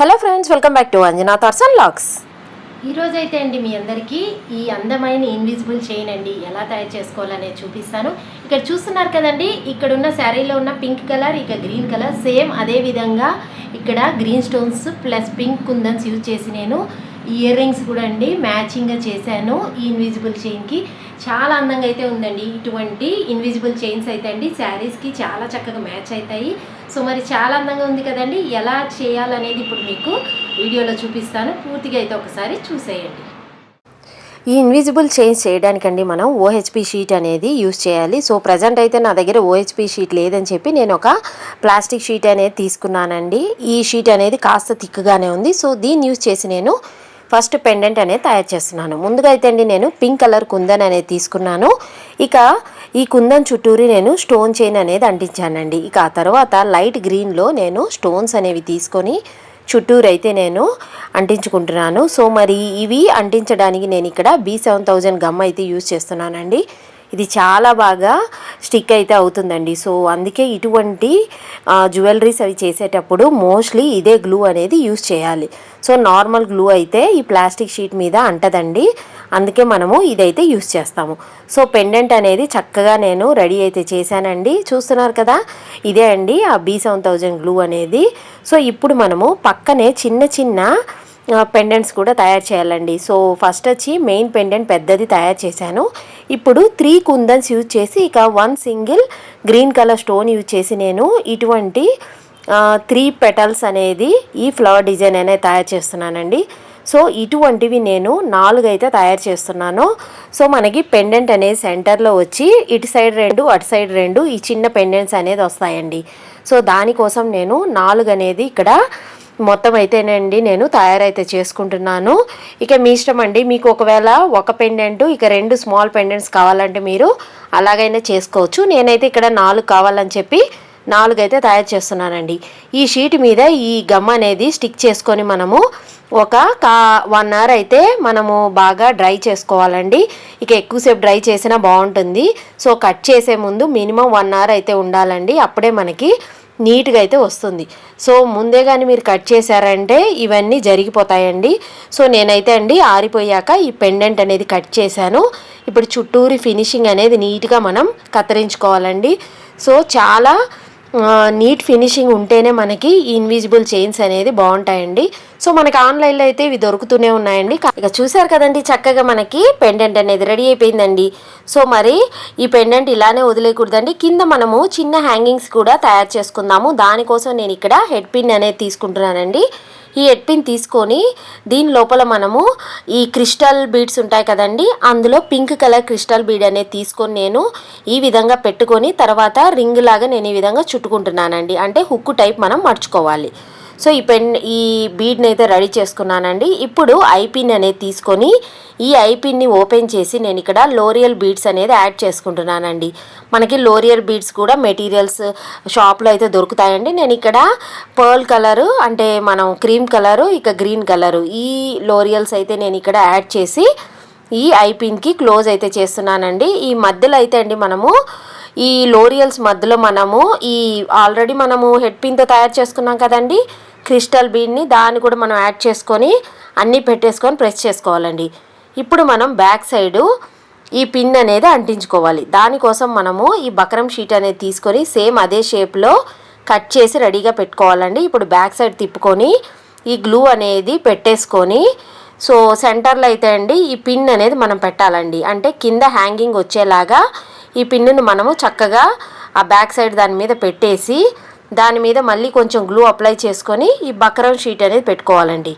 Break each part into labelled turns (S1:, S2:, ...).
S1: Hello friends welcome back to Anjana thoughts and lakhs
S2: ఈరోజు అయితే అండి మీ అందరికీ ఈ అందమైన ఇన్విజిబుల్ చైన్ అండి ఎలా తయారు చేసుకోవాలనే చూపిస్తాను. ఇక్కడ చూస్తున్నారు కదండి ఇక్కడ ఉన్న శారీలో ఉన్న పింక్ కలర్ ఇక గ్రీన్ కలర్ సేమ్ అదే విధంగా ఇక్కడ green stones plus pink kundans use చేసి నేను ఇయర్ రింగ్స్ కూడా అండి మ్యాచింగ్గా చేశాను ఈ ఇన్విజిబుల్ చైన్కి చాలా అందంగా అయితే ఉందండి. ఇటువంటి ఇన్విజిబుల్ చైన్స్ అయితే అండి శారీస్కి చాలా చక్కగా మ్యాచ్ అవుతాయి. సో మరి చాలా అందంగా ఉంది కదండి. ఎలా చేయాలనేది ఇప్పుడు మీకు వీడియోలో చూపిస్తాను. పూర్తిగా అయితే ఒకసారి చూసేయండి.
S1: ఈ ఇన్విజిబుల్ చేంజ్ చేయడానికండి మనం ఓహెచ్పి షీట్ అనేది యూస్ చేయాలి. సో ప్రజెంట్ అయితే నా దగ్గర ఓహెచ్పి షీట్ లేదని చెప్పి నేను ఒక ప్లాస్టిక్ షీట్ అనేది తీసుకున్నానండి. ఈ షీట్ అనేది కాస్త థిక్గానే ఉంది. సో దీన్ని యూస్ చేసి నేను ఫస్ట్ పెండెంట్ అనేది తయారు చేస్తున్నాను. ముందుగా అయితే అండి నేను పింక్ కలర్ కుందన్ అనేది తీసుకున్నాను. ఇక ఈ కుందన్ చుట్టూరి నేను స్టోన్ చైన్ అనేది అంటించానండి. ఇక ఆ తర్వాత లైట్ గ్రీన్లో నేను స్టోన్స్ అనేవి తీసుకొని చుట్టూరు అయితే నేను అంటించుకుంటున్నాను. సో మరి ఇవి అంటించడానికి నేను ఇక్కడ బీ సెవెన్ థౌజండ్ గమ్ అయితే యూజ్ చేస్తున్నానండి. ఇది చాలా బాగా స్టిక్ అయితే అవుతుందండి. సో అందుకే ఇటువంటి జ్యువెలరీస్ అవి చేసేటప్పుడు మోస్ట్లీ ఇదే గ్లూ అనేది యూస్ చేయాలి. సో నార్మల్ గ్లూ అయితే ఈ ప్లాస్టిక్ షీట్ మీద అంటదండి. అందుకే మనము ఇదైతే యూస్ చేస్తాము. సో పెండెంట్ అనేది చక్కగా నేను రెడీ అయితే చేశానండి. చూస్తున్నారు కదా? ఇదే అండి ఆ బీ సెవెన్ థౌజండ్ గ్లూ అనేది. సో ఇప్పుడు మనము పక్కనే చిన్న చిన్న పెండెంట్స్ కూడా తయారు చేయాలండి. సో ఫస్ట్ వచ్చి మెయిన్ పెండెంట్ పెద్దది తయారు చేశాను. ఇప్పుడు త్రీ కుందన్స్ యూజ్ చేసి ఇక one single green colour stone use చేసి నేను ఇటువంటి త్రీ పెటల్స్ అనేది ఈ ఫ్లవర్ డిజైన్ అనేది తయారు చేస్తున్నానండి. సో ఇటువంటివి నేను నాలుగు అయితే తయారు చేస్తున్నాను. సో మనకి పెండెంట్ అనేది సెంటర్లో వచ్చి ఇటు సైడ్ రెండు అటు సైడ్ రెండు ఈ చిన్న పెండెంట్స్ అనేది వస్తాయండి. సో దానికోసం నేను నాలుగు అనేది ఇక్కడ మొత్తం అయితేనండి నేను తయారైతే చేసుకుంటున్నాను. ఇక మీ ఇష్టం అండి మీకు ఒకవేళ ఒక పెండెంట్ ఇక రెండు స్మాల్ పెండెంట్స్ కావాలంటే మీరు అలాగైనా చేసుకోవచ్చు. నేనైతే ఇక్కడ నాలుగు కావాలని చెప్పి నాలుగు అయితే తయారు చేస్తున్నానండి. ఈ షీట్ మీద ఈ గమ్ అనేది స్టిక్ చేసుకొని మనము ఒక కా వన్ అవర్ అయితే మనము బాగా డ్రై చేసుకోవాలండి. ఇక ఎక్కువసేపు డ్రై చేసినా బాగుంటుంది. సో కట్ చేసే ముందు మినిమం వన్ అవర్ అయితే ఉండాలండి. అప్పుడే మనకి నీట్గా అయితే వస్తుంది. సో ముందే కానీ మీరు కట్ చేశారంటే ఇవన్నీ జరిగిపోతాయండి. సో నేనైతే అండి ఆరిపోయాక ఈ పెండెంట్ అనేది కట్ చేశాను. ఇప్పుడు చుట్టూరి ఫినిషింగ్ అనేది నీట్గా మనం కత్తిరించుకోవాలండి. సో చాలా నీట్ ఫినిషింగ్ ఉంటేనే మనకి ఇన్విజిబుల్ చైన్స్ అనేది బాగుంటాయండి. సో మనకి ఆన్లైన్లో అయితే ఇవి దొరుకుతూనే ఉన్నాయండి. ఇక చూసారు కదండి చక్కగా మనకి పెండెంట్ అనేది రెడీ అయిపోయిందండి. సో మరి ఈ పెండెంట్ ఇలానే వదిలేయకూడదండి. కింద మనము చిన్న హ్యాంగింగ్స్ కూడా తయారు చేసుకుందాము. దానికోసం నేను ఇక్కడ హెడ్ పిన్ అనేది తీసుకుంటున్నానండి. ఈ హెడ్ పిన్ తీసుకొని దీని లోపల మనము ఈ క్రిస్టల్ బీడ్స్ ఉంటాయి కదండి అందులో పింక్ కలర్ క్రిస్టల్ బీడ్ అనేది తీసుకొని నేను ఈ విధంగా పెట్టుకొని తర్వాత రింగ్ లాగా నేను ఈ విధంగా చుట్టుకుంటున్నానండి. అంటే హుక్కు టైప్ మనం మర్చుకోవాలి సో ఈ పెన్ ఈ బీడ్ని అయితే రెడీ చేసుకున్నానండి. ఇప్పుడు ఐపిన్ అనేది తీసుకొని ఈ ఐపిన్ని ఓపెన్ చేసి నేను ఇక్కడ లోరియల్ బీడ్స్ అనేది యాడ్ చేసుకుంటున్నానండి. మనకి లోరియల్ బీడ్స్ కూడా మెటీరియల్స్ షాప్లో అయితే దొరుకుతాయండి. నేను ఇక్కడ పర్ల్ కలరు అంటే మనం క్రీమ్ కలరు ఇక గ్రీన్ కలరు ఈ లోరియల్స్ అయితే నేను ఇక్కడ యాడ్ చేసి ఈ ఐపిన్కి క్లోజ్ అయితే చేస్తున్నానండి. ఈ మధ్యలో అయితే అండి మనము ఈ లోరియల్స్ మధ్యలో మనము ఈ ఆల్రెడీ మనము హెడ్ పిన్తో తయారు చేసుకున్నాం కదండి. క్రిస్టల్ బీడ్ని దాన్ని కూడా మనం యాడ్ చేసుకొని అన్నీ పెట్టేసుకొని ప్రెస్ చేసుకోవాలండి. ఇప్పుడు మనం బ్యాక్ సైడు ఈ పిన్ అనేది అంటించుకోవాలి. దానికోసం మనము ఈ బకరం షీట్ అనేది తీసుకొని సేమ్ అదే షేప్లో కట్ చేసి రెడీగా పెట్టుకోవాలండి. ఇప్పుడు బ్యాక్ సైడ్ తిప్పుకొని ఈ గ్లూ అనేది పెట్టేసుకొని సో సెంటర్లో అయితే అండి ఈ పిన్ అనేది మనం పెట్టాలండి. అంటే కింద హ్యాంగింగ్ వచ్చేలాగా ఈ పిన్నును మనము చక్కగా ఆ బ్యాక్ సైడ్ దాని మీద పెట్టేసి దాని మీద మళ్ళీ కొంచెం గ్లూ అప్లై చేసుకొని ఈ బక్రం షీట్ అనేది పెట్టుకోవాలండి.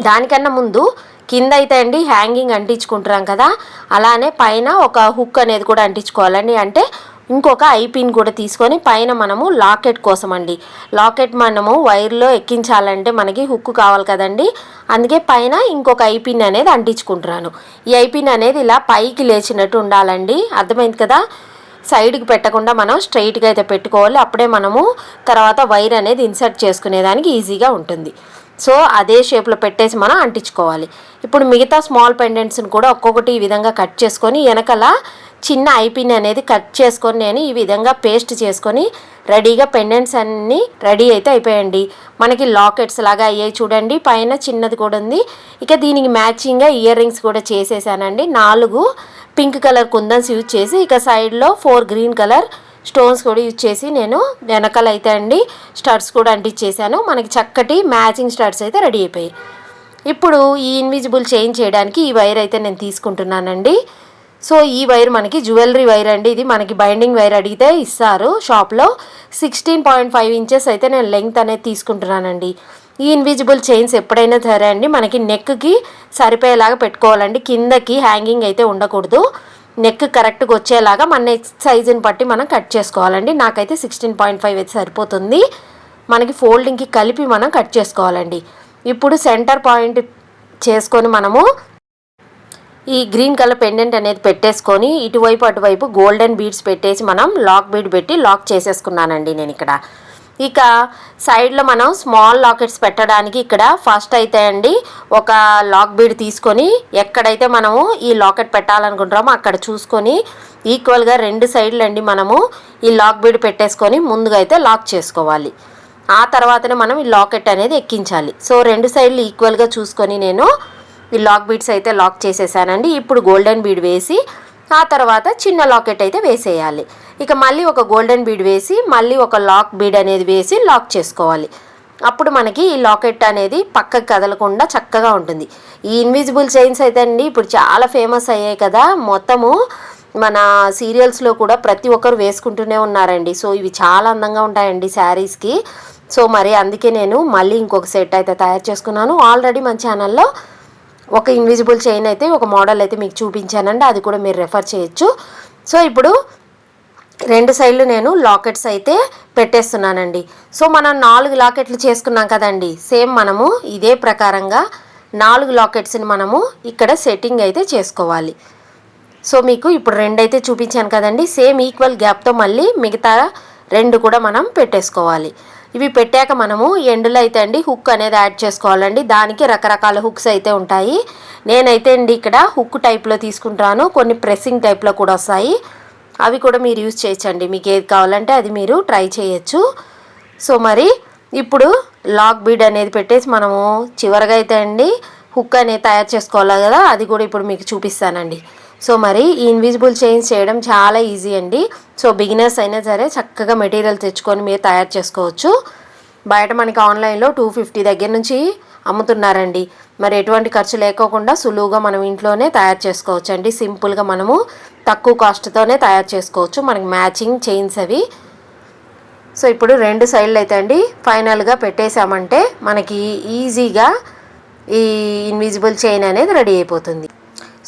S1: దానికన్నా ముందు కింద అయితే అండి హ్యాంగింగ్ అంటించుకుంటున్నాం కదా అలానే పైన ఒక హుక్ అనేది కూడా అంటించుకోవాలండి. అంటే ఇంకొక ఐపిన్ కూడా తీసుకొని పైన మనము లాకెట్ కోసం అండి. లాకెట్ మనము వైర్లో ఎక్కించాలంటే మనకి హుక్ కావాలి కదండి. అందుకే పైన ఇంకొక ఐపిన్ అనేది అంటించుకుంటున్నాను. ఈ ఐపిన్ అనేది ఇలా పైకి లేచినట్టు ఉండాలండి. అర్థమైంది కదా? సైడ్కి పెట్టకుండా మనం స్ట్రైట్గా అయితే పెట్టుకోవాలి. అప్పుడే మనము తర్వాత వైర్ అనేది ఇన్సర్ట్ చేసుకునేదానికి ఈజీగా ఉంటుంది. సో అదే షేప్లో పెట్టేసి మనం అంటించుకోవాలి. ఇప్పుడు మిగతా స్మాల్ పెండెంట్స్ని కూడా ఒక్కొక్కటి ఈ విధంగా కట్ చేసుకొని వెనకల చిన్న ఐపిన్ అనేది కట్ చేసుకొని నేను ఈ విధంగా పేస్ట్ చేసుకొని రెడీగా పెండెంట్స్ అన్నీ రెడీ అయితే అయిపోయాయండి మనకి లాకెట్స్ లాగా అయ్యాయి చూడండి. పైన చిన్నది కూడా ఉంది. ఇక దీనికి మ్యాచింగ్గా ఇయర్ రింగ్స్ కూడా చేసేసానండి. నాలుగు పింక్ కలర్ కుందన్స్ యూజ్ చేసి ఇక సైడ్లో ఫోర్ గ్రీన్ కలర్ స్టోన్స్ కూడా యూజ్ చేసి నేను వెనకాల అయితే అండి స్టడ్స్ కూడా అంటించేసాను. మనకి చక్కటి మ్యాచింగ్ స్టడ్స్ అయితే రెడీ అయిపోయాయి. ఇప్పుడు ఈ ఇన్విజిబుల్ చేంజ్ చేయడానికి ఈ వైర్ అయితే నేను తీసుకుంటున్నానండి. సో ఈ వైర్ మనకి జ్యువెలరీ వైర్ అండి. ఇది మనకి బైండింగ్ వైర్ అడిగితే ఇస్తారు. షాప్లో సిక్స్టీన్ పాయింట్ ఫైవ్ ఇంచెస్ అయితే నేను లెంగ్త్ అనేది తీసుకుంటున్నానండి. ఈ ఇన్విజిబుల్ చైన్స్ ఎప్పుడైనా సరే అండి మనకి నెక్కి సరిపోయేలాగా పెట్టుకోవాలండి. కిందకి హ్యాంగింగ్ అయితే ఉండకూడదు. నెక్ కరెక్ట్గా వచ్చేలాగా మన నెక్ సైజుని బట్టి మనం కట్ చేసుకోవాలండి. నాకైతే సిక్స్టీన్ పాయింట్ ఫైవ్ అయితే సరిపోతుంది. మనకి ఫోల్డింగ్కి కలిపి మనం కట్ చేసుకోవాలండి. ఇప్పుడు సెంటర్ పాయింట్ చేసుకొని మనము ఈ గ్రీన్ కలర్ పెండెంట్ అనేది పెట్టేసుకొని ఇటువైపు అటువైపు గోల్డెన్ బీడ్స్ పెట్టేసి మనం లాక్ బీడ్ పెట్టి లాక్ చేసేసుకున్నానండి నేను ఇక్కడ. ఇక సైడ్లో మనం స్మాల్ లాకెట్స్ పెట్టడానికి ఇక్కడ ఫస్ట్ అయితే అండి ఒక లాక్ బీడ్ తీసుకొని ఎక్కడైతే మనము ఈ లాకెట్ పెట్టాలనుకుంటామో అక్కడ చూసుకొని ఈక్వల్గా రెండు సైడ్లు అండి మనము ఈ లాక్ బీడ్ పెట్టేసుకొని ముందుగా అయితే లాక్ చేసుకోవాలి. ఆ తర్వాతనే మనం ఈ లాకెట్ అనేది ఎక్కించాలి. సో రెండు సైడ్లు ఈక్వల్గా చూసుకొని నేను ఈ లాక్ బీడ్స్ అయితే లాక్ చేసేసానండి. ఇప్పుడు గోల్డెన్ బీడ్ వేసి ఆ తర్వాత చిన్న లాకెట్ అయితే వేసేయాలి. ఇక మళ్ళీ ఒక గోల్డెన్ బీడ్ వేసి మళ్ళీ ఒక లాక్ బీడ్ అనేది వేసి లాక్ చేసుకోవాలి. అప్పుడు మనకి ఈ లాకెట్ అనేది పక్కకు కదలకుండా చక్కగా ఉంటుంది. ఈ ఇన్విజిబుల్ చైన్స్ అయితే అండి ఇప్పుడు చాలా ఫేమస్ అయ్యాయి కదా. మొత్తము మన సీరియల్స్లో కూడా ప్రతి ఒక్కరు వేసుకుంటూనే ఉన్నారండి. సో ఇవి చాలా అందంగా ఉంటాయండి శారీస్కి. సో మరి అందుకే నేను మళ్ళీ ఇంకొక సెట్ అయితే తయారు చేసుకున్నాను. ఆల్రెడీ మన ఛానల్లో ఒక ఇన్విజిబుల్ చైన్ అయితే ఒక మోడల్ అయితే మీకు చూపించానండి. అది కూడా మీరు రెఫర్ చేయొచ్చు. సో ఇప్పుడు రెండు సైడ్లు నేను లాకెట్స్ అయితే పెట్టేస్తున్నానండి. సో మనం నాలుగు లాకెట్లు చేసుకున్నాం కదండి. సేమ్ మనము ఇదే ప్రకారంగా నాలుగు లాకెట్స్ని మనము ఇక్కడ సెట్టింగ్ అయితే చేసుకోవాలి. సో మీకు ఇప్పుడు రెండు అయితే చూపించాను కదండి. సేమ్ ఈక్వల్ గ్యాప్తో మళ్ళీ మిగతా రెండు కూడా మనం పెట్టేసుకోవాలి. ఇవి పెట్టాక మనము ఎండులో అయితే అండి హుక్ అనేది యాడ్ చేసుకోవాలండి. దానికి రకరకాల హుక్స్ అయితే ఉంటాయి. నేనైతే అండి ఇక్కడ హుక్ టైప్లో తీసుకుంటాను. కొన్ని ప్రెస్సింగ్ టైప్లో కూడా వస్తాయి. అవి కూడా మీరు యూజ్ చేయొచ్చండి. మీకు ఏది కావాలంటే అది మీరు ట్రై చేయొచ్చు. సో మరి ఇప్పుడు లాక్ బీడ్ అనేది పెట్టేసి మనము చివరిగా అయితే అండి హుక్ అనేది తయారు చేసుకోవాలి కదా. అది కూడా ఇప్పుడు మీకు చూపిస్తానండి. సో మరి ఈ ఇన్విజిబుల్ చైన్స్ చేయడం చాలా ఈజీ అండి. సో బిగినర్స్ అయినా సరే చక్కగా మెటీరియల్ తెచ్చుకొని మీరు తయారు చేసుకోవచ్చు. బయట మనకి ఆన్లైన్లో టూ ఫిఫ్టీ దగ్గర నుంచి అమ్ముతున్నారండి. మరి ఎటువంటి ఖర్చు లేకోకుండా సులువుగా మనం ఇంట్లోనే తయారు చేసుకోవచ్చు అండి. సింపుల్గా మనము తక్కువ కాస్ట్తోనే తయారు చేసుకోవచ్చు. మనకి మ్యాచింగ్ చైన్స్ అవి. సో ఇప్పుడు రెండు సైడ్లు అయితే అండి. ఫైనల్గా పెట్టేశామంటే మనకి ఈజీగా ఈ ఇన్విజిబుల్ చైన్ అనేది రెడీ అయిపోతుంది.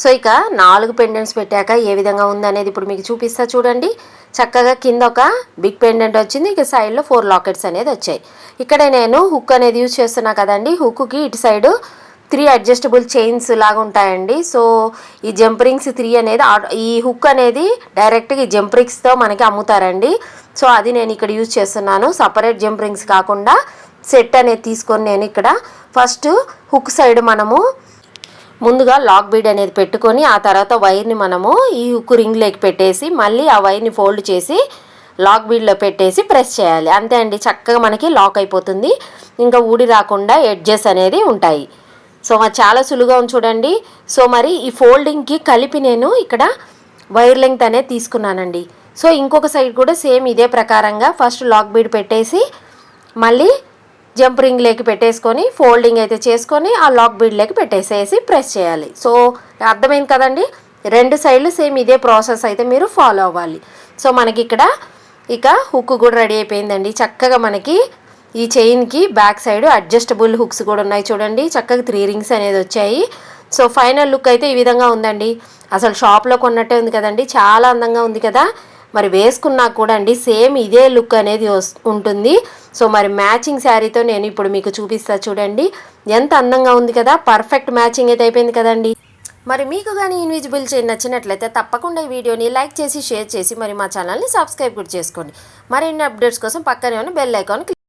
S1: సో ఇక నాలుగు పెండెంట్స్ పెట్టాక ఏ విధంగా ఉందనేది ఇప్పుడు మీకు చూపిస్తా చూడండి. చక్కగా కింద ఒక బిగ్ పెండెంట్ వచ్చింది. ఇక సైడ్లో ఫోర్ లాకెట్స్ అనేది వచ్చాయి. ఇక్కడ నేను హుక్ అనేది యూజ్ చేస్తున్నా కదండి. హుక్కి ఇటు సైడు త్రీ అడ్జస్టబుల్ చైన్స్ లాగా ఉంటాయండి. సో ఈ జంప్ రింగ్స్ త్రీ అనేది ఈ హుక్ అనేది డైరెక్ట్గా ఈ జంప్ రింగ్స్తో మనకి అమ్ముతారండి. సో అది నేను ఇక్కడ యూజ్ చేస్తున్నాను. సపరేట్ జంప్ రింగ్స్ కాకుండా సెట్ అనేది తీసుకొని నేను ఇక్కడ ఫస్ట్ హుక్ సైడ్ మనము ముందుగా లాక్ బీడ్ అనేది పెట్టుకొని ఆ తర్వాత వైర్ని మనము ఈ ఉక్కు రింగ్లోకి పెట్టేసి మళ్ళీ ఆ వైర్ని ఫోల్డ్ చేసి లాక్ బీడ్లో పెట్టేసి ప్రెస్ చేయాలి. అంతే అండి చక్కగా మనకి లాక్ అయిపోతుంది. ఇంకా ఊడి రాకుండా ఎడ్జెస్ అనేది ఉంటాయి. సో చాలా సులువుగా ఉంది చూడండి. సో మరి ఈ ఫోల్డింగ్కి కలిపి నేను ఇక్కడ వైర్ లెంగ్త్ అనేది తీసుకున్నానండి. సో ఇంకొక సైడ్ కూడా సేమ్ ఇదే ప్రకారంగా ఫస్ట్ లాక్ బీడ్ పెట్టేసి మళ్ళీ జంప్ రింగ్ లేకి పెట్టేసుకొని ఫోల్డింగ్ అయితే చేసుకొని ఆ లాక్ బీడ్ లేకి పెట్టేసేసి ప్రెస్ చేయాలి. సో అర్థమైంది కదండి? రెండు సైడ్లు సేమ్ ఇదే ప్రాసెస్ అయితే మీరు ఫాలో అవ్వాలి. సో మనకి ఇక్కడ ఇక హుక్ కూడా రెడీ అయిపోయిందండి. చక్కగా మనకి ఈ చైన్కి బ్యాక్ సైడ్ అడ్జస్టబుల్ హుక్స్ కూడా ఉన్నాయి చూడండి. చక్కగా త్రీ రింగ్స్ అనేది వచ్చాయి. సో ఫైనల్ లుక్ అయితే ఈ విధంగా ఉందండి. అసలు షాప్లో కొన్నట్టే ఉంది కదండి. చాలా అందంగా ఉంది కదా. మరి వేసుకున్నా కూడా అండి సేమ్ ఇదే లుక్ అనేది ఉంటుంది. సో మరి మ్యాచింగ్ శారీతో నేను ఇప్పుడు మీకు చూపిస్తా చూడండి. ఎంత అందంగా ఉంది కదా పర్ఫెక్ట్ మ్యాచింగ్ అయితే అయిపోయింది కదండి. మరి మీకు కానీ ఇన్విజిబుల్ చైన్ నచ్చినట్లయితే తప్పకుండా ఈ వీడియోని లైక్ చేసి షేర్ చేసి మరి మా ఛానల్ని సబ్స్క్రైబ్ కూడా చేసుకోండి. మరిన్ని అప్డేట్స్ కోసం పక్కనే ఉన్న బెల్ ఐకాన్